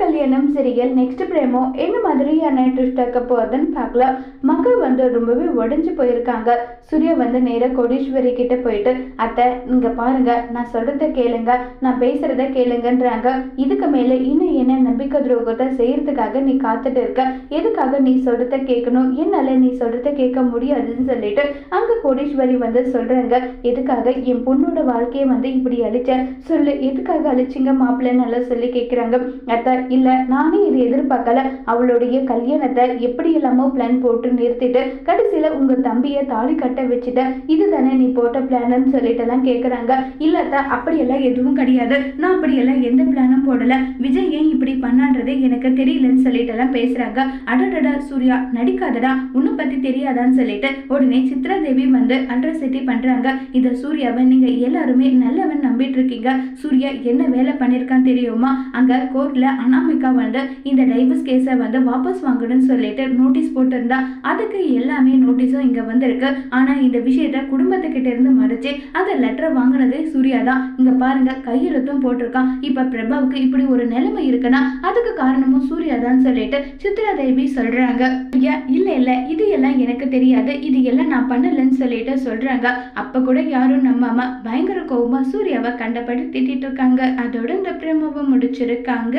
கல்யாணம் serial next பிரேமோ என்ன மாதிரியான ட்விஸ்ட் ஆக்க போகுதுன்னு பார்க்கலாம் மக்கள் வந்து ரொம்பவே உடஞ்சி போயிருக்காங்க. சூர்யா வந்து நேராக கோடீஸ்வரி கிட்ட போயிட்டு அத்தை நீங்க பாருங்க நான் சொல்றத கேளுங்க நான் பேசுறத கேளுங்கன்றாங்க. இதுக்கு மேல இன்னும் என்ன நம்பிக்கை துரோகத்தை செய்யறதுக்காக நீ காத்துட்டு இருக்க? எதுக்காக நீ சொல்றத கேட்கணும்? என்னால நீ சொல்றத கேட்க முடியாதுன்னு சொல்லிட்டு அங்க கோடீஸ்வரி வந்து சொல்றாங்க எதுக்காக என் பொண்ணோட வாழ்க்கையை வந்து இப்படி அழிச்ச? சொல்லு எதுக்காக அழிச்சிங்க மாப்பிள்ளைன்னு நல்லா சொல்லி கேட்குறாங்க அத்தை இல்லை நானே இது எதிர்பார்க்கல. அவளுடைய கல்யாணத்தை எப்படி எல்லாமோ பிளான் போட்டு நிறுத்திட்டு கடைசியில் உங்கள் தம்பியை தாலி கட்ட வச்சுட்ட இதுதானே நீ போட்ட பிளான்னு சொல்லிட்டுலாம் கேட்குறாங்க இல்லை இல்லத்தா அப்படியெல்லாம் எதுவும் கிடையாது. நான் அப்படியெல்லாம் எந்த பிளானும் போடல. விஜய் ஏன் இப்படி பண்ணான்றது எனக்கு தெரியலன்னு சொல்லிட்டுலாம் பேசுகிறாங்க அடடடா சூர்யா நடிக்காதடா. உன்னை பற்றி தெரியாதான்னு சொல்லிட்டு உடனே சித்ரா தேவி வந்து அட்ரசிட்டி பண்ணுறாங்க இதை சூர்யாவை நீங்கள் எல்லாருமே நல்லவன் நம்பிட்டு இருக்கீங்க. சூர்யா என்ன வேலை பண்ணியிருக்கான்னு தெரியுமா? அங்கே கோர்ட்டில் அனாமிகா வந்து இந்த டைவர்ஸ் கேஸை வந்து வாபஸ் வாங்கணும்னு சொல்லிட்டு நோட்டீஸ் போட்டிருந்தா அதுக்கு எல்லாமே நோட்டீஸும் இங்கே வந்திருக்கு. ஆனால் இந்த விஷயத்த குடும்பத்துக்கிட்ட இருந்து மறைச்சு அந்த லெட்டரை வாங்கினதே சூர்யா தான். இங்கே பாருங்க கையெழுத்தும் போட்டிருக்கான். இப்போ பிரபாவுக்கு இப்படி ஒரு நிலைமை இருக்குன்னா அதுக்கு காரணமும் சூர்யா தான் சொல்லிட்டு சித்ரா தேவி சொல்றாங்க. ஐயா இல்லை இல்லை இது எல்லாம் எனக்கு தெரியாது. இது எல்லாம் நான் பண்ணலன்னு சொல்லிட்டு சொல்றாங்க. அப்போ கூட யாரும் நம்பாம பயங்கர கோபமாக சூர்யாவை கண்டபடி திட்டிட்டு இருக்காங்க. அதோட இந்த பிரேமாவை முடிச்சிருக்காங்க.